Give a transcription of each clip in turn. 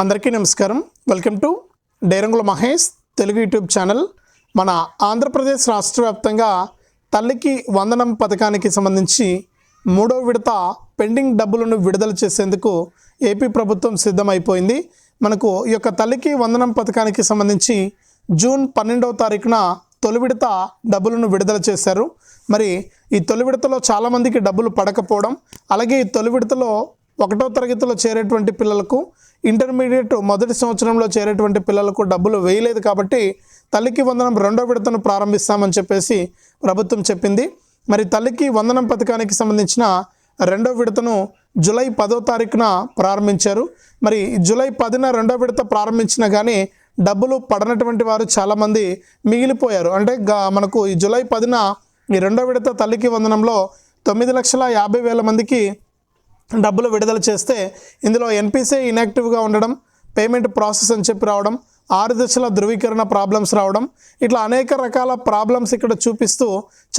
అందరికీ నమస్కారం. Welcome to Dairangula Mahesh Telugu YouTube channel. మన ఆంధ్రప్రదేశ్ రాష్ట్ర వ్యాప్తంగా తల్లికి వందనం పథకానికి సంబంధించి మూడో విడత పెండింగ్ డబ్బులను విడుదల చేసేందుకు ఏపీ ప్రభుత్వం సిద్ధమైపోయింది. మనకు ఈ యొక్క తల్లికి వందనం పథకానికి సంబంధించి జూన్ పన్నెండవ తారీఖున తొలి విడత డబ్బులను విడుదల చేశారు. మరి ఈ తొలి విడతలో చాలామందికి డబ్బులు పడకపోవడం అలాగే ఈ తొలి విడతలో ఒకటో తరగతిలో చేరేటువంటి పిల్లలకు ఇంటర్మీడియట్ మొదటి సంవత్సరంలో చేరేటువంటి పిల్లలకు డబ్బులు వేయలేదు కాబట్టి తల్లికి వందనం రెండో విడతను ప్రారంభిస్తామని చెప్పేసి ప్రభుత్వం చెప్పింది. మరి తల్లికి వందనం పథకానికి సంబంధించిన రెండో విడతను జూలై పదో తారీఖున ప్రారంభించారు. మరి జూలై పదిన రెండో విడత ప్రారంభించినా కానీ డబ్బులు పడనటువంటి వారు చాలామంది మిగిలిపోయారు. అంటే గా- మనకు ఈ జూలై పదిన ఈ రెండో విడత తల్లికి వందనంలో తొమ్మిది లక్షల యాభై వేల మందికి డబ్బులు విడుదల చేస్తే ఇందులో ఎన్పిసిఐ ఇన్యాక్టివ్గా ఉండడం పేమెంట్ ప్రాసెస్ అని చెప్పి రావడం ఆరు దశల ధృవీకరణ ప్రాబ్లమ్స్ రావడం ఇట్లా అనేక రకాల ప్రాబ్లమ్స్ ఇక్కడ చూపిస్తూ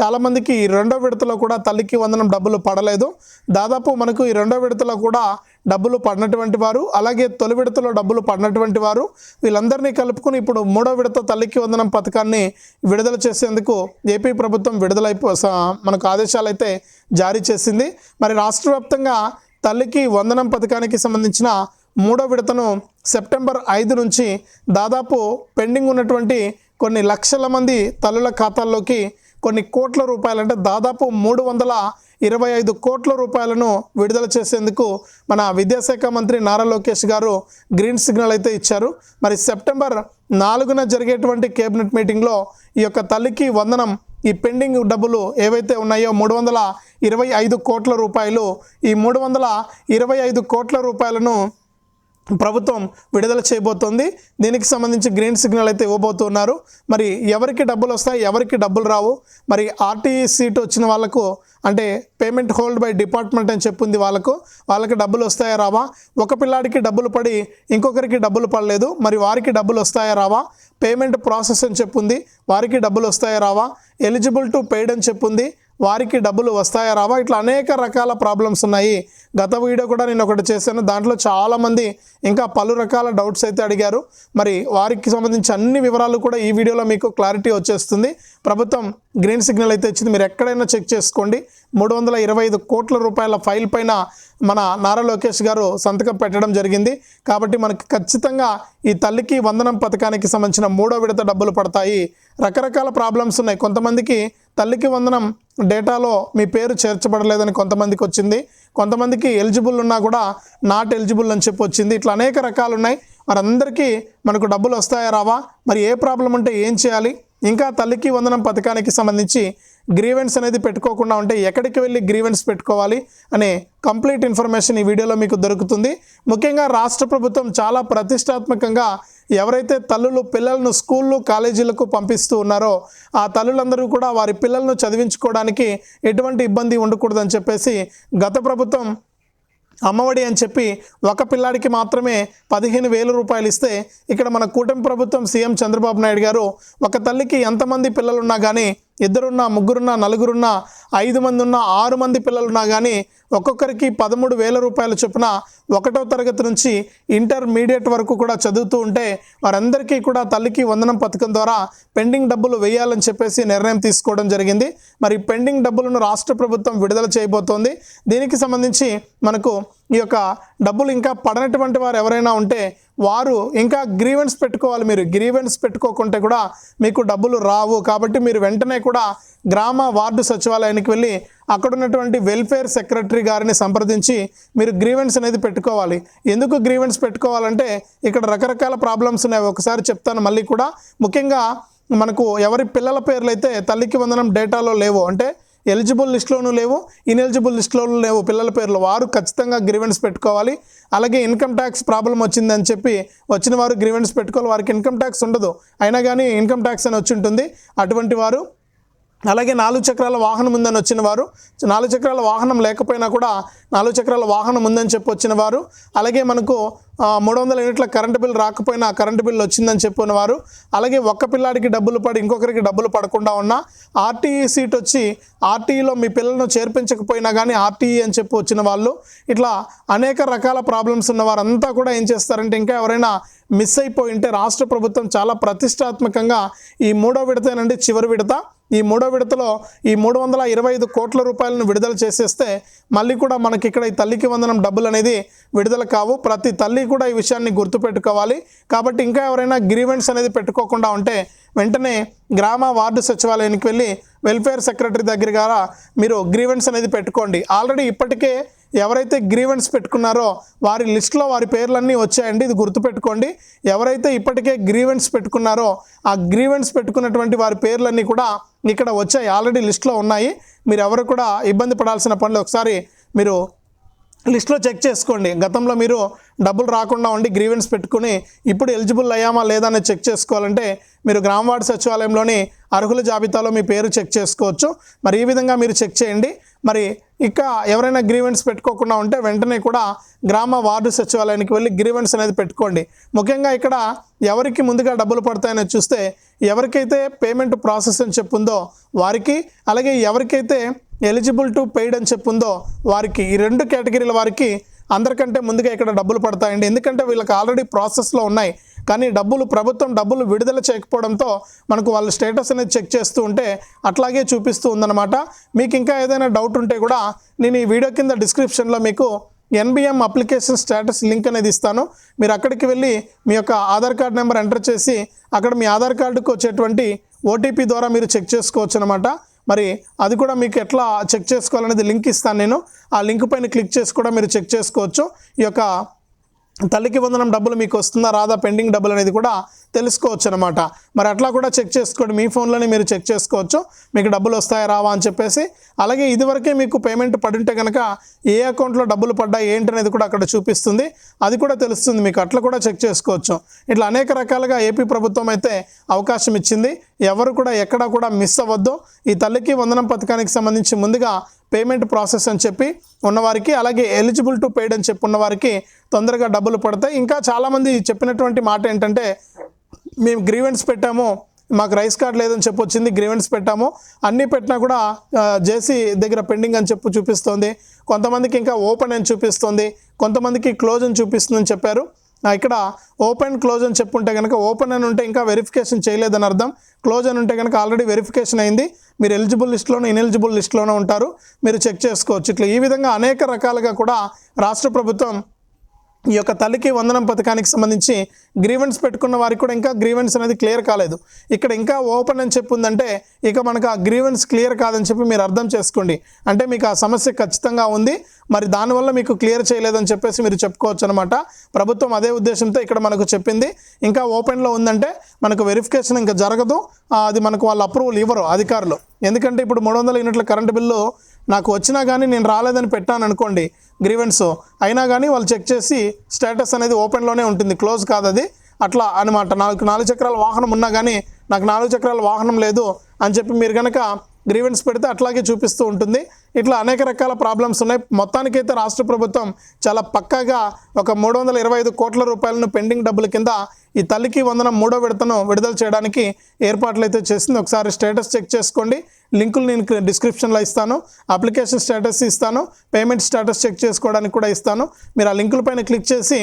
చాలామందికి ఈ రెండో విడతలో కూడా తల్లికి వందనం డబ్బులు పడలేదు. దాదాపు మనకు ఈ రెండో విడతలో కూడా డబ్బులు పడినటువంటి వారు అలాగే తొలి విడతలో డబ్బులు పడినటువంటి వారు వీళ్ళందరినీ కలుపుకుని ఇప్పుడు మూడో విడత తల్లికి వందనం పథకాన్ని విడుదల చేసేందుకు ఏపీ ప్రభుత్వం విడుదలైపో మనకు ఆదేశాలు అయితే జారీ చేసింది. మరి రాష్ట్ర వ్యాప్తంగా తల్లికి వందనం పథకానికి సంబంధించిన మూడో విడతను సెప్టెంబర్ ఐదు నుంచి దాదాపు పెండింగ్ ఉన్నటువంటి కొన్ని లక్షల మంది తల్లుల ఖాతాల్లోకి కొన్ని కోట్ల రూపాయలు అంటే దాదాపు మూడు వందల ఇరవై ఐదు కోట్ల రూపాయలను విడుదల చేసేందుకు మన విద్యాశాఖ మంత్రి నారా లోకేష్ గారు గ్రీన్ సిగ్నల్ అయితే ఇచ్చారు. మరి సెప్టెంబర్ నాలుగున జరిగేటువంటి కేబినెట్ మీటింగ్లో ఈ యొక్క తల్లికి వందనం ఈ పెండింగ్ డబ్బులు ఏవైతే ఉన్నాయో మూడు వందల ఇరవై ఐదు కోట్ల రూపాయలు ఈ మూడు వందల ఇరవై ఐదు కోట్ల రూపాయలను ప్రభుత్వం విడుదల చేయబోతోంది. దీనికి సంబంధించి గ్రీన్ సిగ్నల్ అయితే ఇవ్వబోతున్నారు. మరి ఎవరికి డబ్బులు వస్తాయి ఎవరికి డబ్బులు రావు? మరి ఆర్టీఈ సీట్ వచ్చిన వాళ్ళకు అంటే పేమెంట్ హోల్డ్ బై డిపార్ట్మెంట్ అని చెప్పింది వాళ్ళకు. వాళ్ళకి డబ్బులు వస్తాయా రావా? ఒక పిల్లాడికి డబ్బులు పడి ఇంకొకరికి డబ్బులు పడలేదు. మరి వారికి డబ్బులు వస్తాయా రావా? పేమెంట్ ప్రాసెస్ అని చెప్పింది. వారికి డబ్బులు వస్తాయా రావా? ఎలిజిబుల్ టు పెయిడ్ అని చెప్పింది. వారికి డబ్బులు వస్తాయా? రావా? ఇట్లా అనేక రకాల ప్రాబ్లమ్స్ ఉన్నాయి. గత వీడియో కూడా నేను ఒకటి చేశాను. దాంట్లో చాలామంది ఇంకా పలు రకాల డౌట్స్ అయితే అడిగారు. మరి వారికి సంబంధించి అన్ని వివరాలు కూడా ఈ వీడియోలో మీకు క్లారిటీ వచ్చేస్తుంది. ప్రభుత్వం గ్రీన్ సిగ్నల్ అయితే ఇచ్చింది. మీరు ఎక్కడైనా చెక్ చేసుకోండి. మూడు వందల ఇరవై ఐదు కోట్ల రూపాయల ఫైల్ పైన మన నారా లోకేష్ గారు సంతకం పెట్టడం జరిగింది. కాబట్టి మనకు ఖచ్చితంగా ఈ తల్లికి వందనం పథకానికి సంబంధించిన మూడో విడత డబ్బులు పడతాయి. రకరకాల ప్రాబ్లమ్స్ ఉన్నాయి. కొంతమందికి తల్లికి వందనం డేటాలో మీ పేరు చేర్చబడలేదని కొంతమందికి వచ్చింది. కొంతమందికి ఎలిజిబుల్ ఉన్నా కూడా నాట్ ఎలిజిబుల్ అని చెప్పి వచ్చింది. ఇట్లా అనేక రకాలు ఉన్నాయి. మరి అందరికీ మనకు డబ్బులు వస్తాయా రావా? మరి ఏ ప్రాబ్లం ఉంటే ఏం చేయాలి? ఇంకా తల్లికి వందనం పథకానికి సంబంధించి గ్రీవెన్స్ అనేది పెట్టుకోకుండా ఉంటే ఎక్కడికి వెళ్ళి గ్రీవెన్స్ పెట్టుకోవాలి అనే కంప్లీట్ ఇన్ఫర్మేషన్ ఈ వీడియోలో మీకు దొరుకుతుంది. ముఖ్యంగా రాష్ట్ర ప్రభుత్వం చాలా ప్రతిష్టాత్మకంగా ఎవరైతే తల్లులు పిల్లలను స్కూళ్ళు కాలేజీలకు పంపిస్తూ ఉన్నారో ఆ తల్లులందరూ కూడా వారి పిల్లలను చదివించుకోవడానికి ఎటువంటి ఇబ్బంది ఉండకూడదని చెప్పేసి గత ప్రభుత్వం అమ్మఒడి అని చెప్పి ఒక పిల్లాడికి మాత్రమే పదిహేను వేల రూపాయలు ఇస్తే ఇక్కడ మన కూటమి ప్రభుత్వం సీఎం చంద్రబాబు నాయుడు గారు ఒక తల్లికి ఎంతమంది పిల్లలున్నా కానీ ఇద్దరున్నా ముగ్గురున్నా నలుగురున్నా ఐదు మంది ఉన్నా ఆరు మంది పిల్లలున్నా కానీ ఒక్కొక్కరికి పదమూడు వేల రూపాయల చొప్పున ఒకటో తరగతి నుంచి ఇంటర్మీడియట్ వరకు కూడా చదువుతూ ఉంటే వారందరికీ కూడా తల్లికి వందనం పథకం ద్వారా పెండింగ్ డబ్బులు వేయాలని చెప్పేసి నిర్ణయం తీసుకోవడం జరిగింది. మరి పెండింగ్ డబ్బులను రాష్ట్ర ప్రభుత్వం విడుదల చేయబోతోంది. దీనికి సంబంధించి మనకు ఈ యొక్క డబ్బులు ఇంకా పడనటువంటి వారు ఎవరైనా ఉంటే వారు ఇంకా గ్రీవెన్స్ పెట్టుకోవాలి మీరు. గ్రీవెన్స్ పెట్టుకోకుంటే కూడా మీకు డబ్బులు రావు. కాబట్టి మీరు వెంటనే కూడా గ్రామ వార్డు సచివాలయానికి వెళ్ళి అక్కడ ఉన్నటువంటి వెల్ఫేర్ సెక్రటరీ గారిని సంప్రదించి మీరు గ్రీవెన్స్ అనేది పెట్టుకోవాలి. ఎందుకు గ్రీవెన్స్ పెట్టుకోవాలంటే ఇక్కడ రకరకాల ప్రాబ్లమ్స్ ఉన్నాయి. ఒకసారి చెప్తాను. మళ్ళీ కూడా ముఖ్యంగా మనకు ఎవరి పిల్లల పేర్లు అయితే తల్లికి వందనం డేటాలో లేవు. అంటే ఎలిజిబుల్ లిస్ట్లోనూ లేవు ఇన్ఎలిజిబుల్ లిస్ట్లోనూ లేవు. పిల్లల పేర్లు వారు ఖచ్చితంగా గ్రీవెన్స్ పెట్టుకోవాలి. అలాగే ఇన్కమ్ ట్యాక్స్ ప్రాబ్లం వచ్చిందని చెప్పి వచ్చిన వారు గ్రీవెన్స్ పెట్టుకోవాలి. వారికి ఇన్కమ్ ట్యాక్స్ ఉండదు. అయినా కానీ ఇన్కమ్ ట్యాక్స్ అని వచ్చి ఉంటుంది. అటువంటి వారు అలాగే నాలుగు చక్రాల వాహనం ఉందని వచ్చిన వారు నాలుగు చక్రాల వాహనం లేకపోయినా కూడా నాలుగు చక్రాల వాహనం ఉందని చెప్పి వచ్చిన వారు అలాగే మనకు మూడు వందల యూనిట్ల కరెంటు బిల్ రాకపోయినా కరెంటు బిల్ వచ్చిందని చెప్పిన వారు అలాగే ఒక్క పిల్లాడికి డబ్బులు పడి ఇంకొకరికి డబ్బులు పడకుండా ఉన్నా ఆర్టీఈ సీట్ వచ్చి ఆర్టీఈలో మీ పిల్లలను చేర్పించకపోయినా కానీ ఆర్టీఈ అని చెప్పి వచ్చిన వాళ్ళు ఇట్లా అనేక రకాల ప్రాబ్లమ్స్ ఉన్న వారంతా కూడా ఏం చేస్తారంటే ఇంకా ఎవరైనా మిస్ అయిపోయి ఉంటే రాష్ట్ర ప్రభుత్వం చాలా ప్రతిష్టాత్మకంగా ఈ మూడో విడతనండి చివరి విడత. ఈ మూడో విడతలో ఈ మూడు వందల ఇరవై ఐదు కోట్ల రూపాయలను విడుదల చేసేస్తే మళ్ళీ కూడా మనకి ఇక్కడ ఈ తల్లికి వందనం డబ్బులు అనేది విడుదల కావు. ప్రతి తల్లి కూడా ఈ విషయాన్ని గుర్తుపెట్టుకోవాలి. కాబట్టి ఇంకా ఎవరైనా గ్రీవెంట్స్ అనేది పెట్టుకోకుండా ఉంటే వెంటనే గ్రామ వార్డు సచివాలయానికి వెళ్ళి వెల్ఫేర్ సెక్రటరీ దగ్గర గారా మీరు గ్రీవెంట్స్ అనేది పెట్టుకోండి. ఆల్రెడీ ఇప్పటికే ఎవరైతే గ్రీవెన్స్ పెట్టుకున్నారో వారి లిస్ట్లో వారి పేర్లన్నీ వచ్చాయండి. ఇది గుర్తుపెట్టుకోండి. ఎవరైతే ఇప్పటికే గ్రీవెన్స్ పెట్టుకున్నారో ఆ గ్రీవెన్స్ పెట్టుకున్నటువంటి వారి పేర్లన్నీ కూడా ఇక్కడ వచ్చాయి. ఆల్రెడీ లిస్ట్లో ఉన్నాయి. మీరు ఎవరు కూడా ఇబ్బంది పడాల్సిన పనులు ఒకసారి మీరు లిస్ట్లో చెక్ చేసుకోండి. గతంలో మీరు డబ్బులు రాకుండా ఉండి గ్రీవెన్స్ పెట్టుకుని ఇప్పుడు ఎలిజిబుల్ అయ్యామా లేదా అని చెక్ చేసుకోవాలంటే మీరు గ్రామవార్డు సచివాలయంలోని అర్హుల జాబితాలో మీ పేరు చెక్ చేసుకోవచ్చు. మరి ఈ విధంగా మీరు చెక్ చేయండి. మరి ఇక ఎవరైనా గ్రీవెన్స్ పెట్టుకోకుండా ఉంటే వెంటనే కూడా గ్రామ వార్డు సచివాలయానికి వెళ్ళి గ్రీవెన్స్ అనేది పెట్టుకోండి. ముఖ్యంగా ఇక్కడ ఎవరికి ముందుగా డబ్బులు పడతాయని చూస్తే ఎవరికైతే పేమెంట్ ప్రాసెస్ అని చెప్పుందో వారికి అలాగే ఎవరికైతే ఎలిజిబుల్ టు పెయిడ్ అని చెప్పుందో వారికి ఈ రెండు కేటగిరీల వారికి అందరికంటే ముందుగా ఇక్కడ డబ్బులు పడతాయండి. ఎందుకంటే వీళ్ళకి ఆల్రెడీ ప్రాసెస్లో ఉన్నాయి. కానీ డబ్బులు ప్రభుత్వం డబ్బులు విడుదల చేయకపోవడంతో మనకు వాళ్ళ స్టేటస్ అనేది చెక్ చేస్తూ ఉంటే అట్లాగే చూపిస్తూ ఉందన్నమాట. మీకు ఇంకా ఏదైనా డౌట్ ఉంటే కూడా నేను ఈ వీడియో కింద డిస్క్రిప్షన్లో మీకు ఎన్బిఎం అప్లికేషన్ స్టేటస్ లింక్ అనేది ఇస్తాను. మీరు అక్కడికి వెళ్ళి మీ యొక్క ఆధార్ కార్డ్ నెంబర్ ఎంటర్ చేసి అక్కడ మీ ఆధార్ కార్డుకు వచ్చేటువంటి ఓటీపీ ద్వారా మీరు చెక్ చేసుకోవచ్చు అనమాట మరి అది కూడా మీకు ఎట్లా చెక్ చేసుకోవాలనేది లింక్ ఇస్తాను నేను. ఆ లింక్ పైన క్లిక్ చేసి కూడా మీరు చెక్ చేసుకోవచ్చు. ఈ యొక్క తల్లికి వందనం డబ్బులు మీకు వస్తుందా రాదా పెండింగ్ డబ్బులు అనేది కూడా తెలుసుకోవచ్చు అనమాట మరి అట్లా కూడా చెక్ చేసుకోండి. మీ ఫోన్లోనే మీరు చెక్ చేసుకోవచ్చు. మీకు డబ్బులు వస్తాయా రావా అని చెప్పేసి. అలాగే ఇదివరకే మీకు పేమెంట్ పడింటే కనుక ఏ అకౌంట్లో డబ్బులు పడ్డాయి ఏంటి అనేది కూడా అక్కడ చూపిస్తుంది. అది కూడా తెలుస్తుంది మీకు. అట్లా కూడా చెక్ చేసుకోవచ్చు. ఇట్లా అనేక రకాలుగా ఏపీ ప్రభుత్వం అయితే అవకాశం ఇచ్చింది. ఎవరు కూడా ఎక్కడా కూడా మిస్ అవ్వద్దు. ఈ తల్లికి వందనం పథకానికి సంబంధించి ముందుగా పేమెంట్ ప్రాసెస్ అని చెప్పి ఉన్నవారికి అలాగే ఎలిజిబుల్ టు పేడ్ అని చెప్పి ఉన్నవారికి తొందరగా డబ్బులు పడతాయి. ఇంకా చాలామంది చెప్పినటువంటి మాట ఏంటంటే మేము గ్రీవెన్స్ పెట్టాము మాకు రైస్ కార్డ్ లేదని చెప్పి వచ్చింది గ్రీవెన్స్ పెట్టాము. అన్నీ పెట్టినా కూడా జేసీ దగ్గర పెండింగ్ అని చెప్పి చూపిస్తోంది. కొంతమందికి ఇంకా ఓపెన్ అని చూపిస్తోంది. కొంతమందికి క్లోజ్ అని చూపిస్తుందని చెప్పారు. ఇక్కడ ఓపెన్ క్లోజ్ అని చెప్పుంటే కనుక ఓపెన్ అని ఉంటే ఇంకా వెరిఫికేషన్ చేయలేదని అర్థం. క్లోజ్ అని ఉంటే కనుక ఆల్రెడీ వెరిఫికేషన్ అయింది. మీరు ఎలిజిబుల్ లిస్ట్లోనూ ఇన్ఎలిజిబుల్ లిస్ట్లోనే ఉంటారు. మీరు చెక్ చేసుకోవచ్చు. ఇట్లా ఈ విధంగా అనేక రకాలుగా కూడా రాష్ట్ర ప్రభుత్వం ఈ యొక్క తల్లికి వందనం పథకానికి సంబంధించి గ్రీవెన్స్ పెట్టుకున్న వారికి కూడా ఇంకా గ్రీవెన్స్ అనేది క్లియర్ కాలేదు. ఇక్కడ ఇంకా ఓపెన్ అని చెప్పి ఉందంటే ఇక మనకు ఆ గ్రీవెన్స్ క్లియర్ కాదని చెప్పి మీరు అర్థం చేసుకోండి. అంటే మీకు ఆ సమస్య ఖచ్చితంగా ఉంది. మరి దానివల్ల మీకు క్లియర్ చేయలేదని చెప్పేసి మీరు చెప్పుకోవచ్చు అనమాట ప్రభుత్వం అదే ఉద్దేశంతో ఇక్కడ మనకు చెప్పింది. ఇంకా ఓపెన్లో ఉందంటే మనకు వెరిఫికేషన్ ఇంకా జరగదు. అది మనకు వాళ్ళు అప్రూవల్ ఇవ్వరు అధికారులు. ఎందుకంటే ఇప్పుడు మూడు వందల యూనిట్ల కరెంటు బిల్లు నాకు వచ్చినా కానీ నేను రాలేదని పెట్టాను అనుకోండి గ్రీవెన్స్ అయినా కానీ వాళ్ళు చెక్ చేసి స్టేటస్ అనేది ఓపెన్లోనే ఉంటుంది క్లోజ్ కాదు అది. అట్లా అనమాట నాకు నాలుగు చక్రాల వాహనం ఉన్నా కానీ నాకు నాలుగు చక్రాల వాహనం లేదు అని చెప్పి మీరు కనుక గ్రీవెన్స్ పెడితే అట్లాగే చూపిస్తూ ఉంటుంది. ఇట్లా అనేక రకాల ప్రాబ్లమ్స్ ఉన్నాయి. మొత్తానికైతే రాష్ట్ర ప్రభుత్వం చాలా పక్కాగా ఒక మూడు వందల ఇరవై ఐదు కోట్ల రూపాయలను పెండింగ్ డబ్బుల కింద ఈ తల్లికి వందన మూడో విడతను విడుదల చేయడానికి ఏర్పాట్లు అయితే చేసింది. ఒకసారి స్టేటస్ చెక్ చేసుకోండి. లింకులు నేను డిస్క్రిప్షన్లో ఇస్తాను. అప్లికేషన్ స్టేటస్ ఇస్తాను. పేమెంట్ స్టేటస్ చెక్ చేసుకోవడానికి కూడా ఇస్తాను. మీరు ఆ లింకుల పైన క్లిక్ చేసి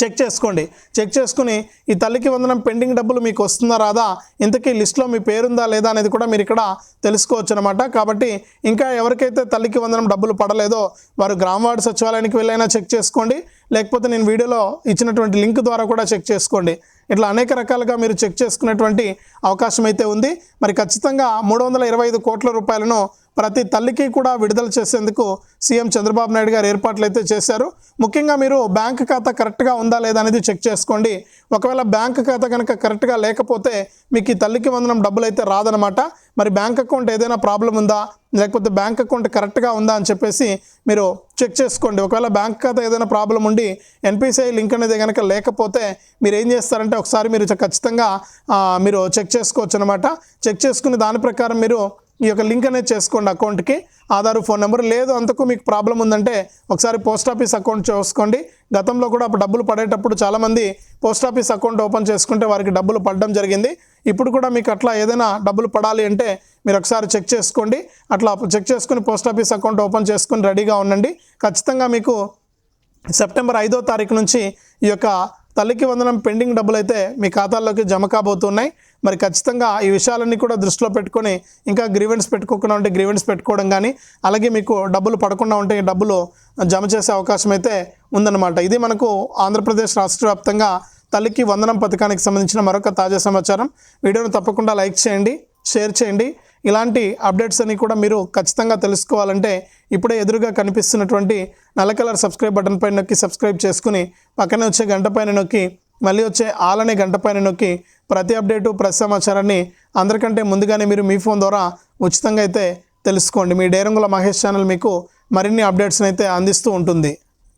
చెక్ చేసుకోండి. చెక్ చేసుకుని ఈ తల్లికి వందనం పెండింగ్ డబ్బులు మీకు వస్తుందా రాదా? ఇంతకీ లిస్ట్లో మీ పేరుందా లేదా అనేది కూడా మీరు ఇక్కడ తెలుసుకోవచ్చు అనమాట కాబట్టి ఇంకా ఎవరికైతే తల్లికి వందనం డబ్బులు పడలేదో వారు గ్రామ సచివాలయానికి వెళ్ళైనా చెక్ చేసుకోండి. లేకపోతే నేను వీడియోలో ఇచ్చినటువంటి లింక్ ద్వారా కూడా చెక్ చేసుకోండి. ఇట్లా అనేక రకాలుగా మీరు చెక్ చేసుకునేటువంటి అవకాశం అయితే ఉంది. మరి ఖచ్చితంగా మూడు వందల ఇరవై ఐదు కోట్ల రూపాయలను ప్రతి తల్లికి కూడా విడుదల చేసేందుకు సీఎం చంద్రబాబు నాయుడు గారు ఏర్పాట్లు అయితే చేశారు. ముఖ్యంగా మీరు బ్యాంక్ ఖాతా కరెక్ట్గా ఉందా లేదా అనేది చెక్ చేసుకోండి. ఒకవేళ బ్యాంక్ ఖాతా కనుక కరెక్ట్గా లేకపోతే మీకు ఈ తల్లికి వందనం డబ్బులు అయితే రాదనమాట మరి బ్యాంక్ అకౌంట్ ఏదైనా ప్రాబ్లం ఉందా? లేకపోతే బ్యాంక్ అకౌంట్ కరెక్ట్గా ఉందా అని చెప్పేసి మీరు చెక్ చేసుకోండి. ఒకవేళ బ్యాంక్ ఖాతా ఏదైనా ప్రాబ్లం ఉండి ఎన్పిసిఐ లింక్ అనేది కనుక లేకపోతే మీరు ఏం చేస్తారంటే ఒకసారి మీరు ఖచ్చితంగా మీరు చెక్ చేసుకోవచ్చు అనమాట చెక్ చేసుకుని దాని ప్రకారం మీరు ఈ యొక్క లింక్ అనేది చేసుకోండి అకౌంట్కి. ఆధార్ ఫోన్ నెంబర్ లేదు అంతకు మీకు ప్రాబ్లం ఉందంటే ఒకసారి పోస్ట్ ఆఫీస్ అకౌంట్ చూసుకోండి. గతంలో కూడా అప్పుడు డబ్బులు పడేటప్పుడు చాలామంది పోస్ట్ ఆఫీస్ అకౌంట్ ఓపెన్ చేసుకుంటే వారికి డబ్బులు పడడం జరిగింది. ఇప్పుడు కూడా మీకు అట్లా ఏదైనా డబ్బులు పడాలి అంటే మీరు ఒకసారి చెక్ చేసుకోండి. అట్లా చెక్ చేసుకుని పోస్ట్ ఆఫీస్ అకౌంట్ ఓపెన్ చేసుకుని రెడీగా ఉండండి. ఖచ్చితంగా మీకు సెప్టెంబర్ ఐదో తారీఖు నుంచి ఈ యొక్క తల్లికి వందనం పెండింగ్ డబ్బులు అయితే మీ ఖాతాల్లోకి జమ కాబోతున్నాయి. మరి ఖచ్చితంగా ఈ విషయాలన్నీ కూడా దృష్టిలో పెట్టుకొని ఇంకా గ్రీవెన్స్ పెట్టుకోకుండా ఉంటే గ్రీవెన్స్ పెట్టుకోవడం కానీ అలాగే మీకు డబ్బులు పడకుండా ఉంటే ఈ డబ్బులు జమ చేసే అవకాశం అయితే ఉందన్నమాట. ఇది మనకు ఆంధ్రప్రదేశ్ రాష్ట్ర వ్యాప్తంగా తల్లికి వందనం పథకానికి సంబంధించిన మరొక తాజా సమాచారం. వీడియోను తప్పకుండా లైక్ చేయండి షేర్ చేయండి. ఇలాంటి అప్డేట్స్ అన్ని కూడా మీరు ఖచ్చితంగా తెలుసుకోవాలంటే ఇప్పుడే ఎదురుగా కనిపిస్తున్నటువంటి నల్ల కలర్ సబ్స్క్రైబ్ బటన్ పైన నొక్కి సబ్స్క్రైబ్ చేసుకుని పక్కనే వచ్చే గంట పైన నొక్కి మళ్ళీ వచ్చే ఆలనే గంట పైన నొక్కి ప్రతి అప్డేటు ప్రతి సమాచారాన్ని అందరికంటే ముందుగానే మీరు మీ ఫోన్ ద్వారా ఉచితంగా అయితే తెలుసుకోండి. మీ డేరంగుల మహేష్ ఛానల్ మీకు మరిన్ని అప్డేట్స్ని అయితే అందిస్తూ ఉంటుంది.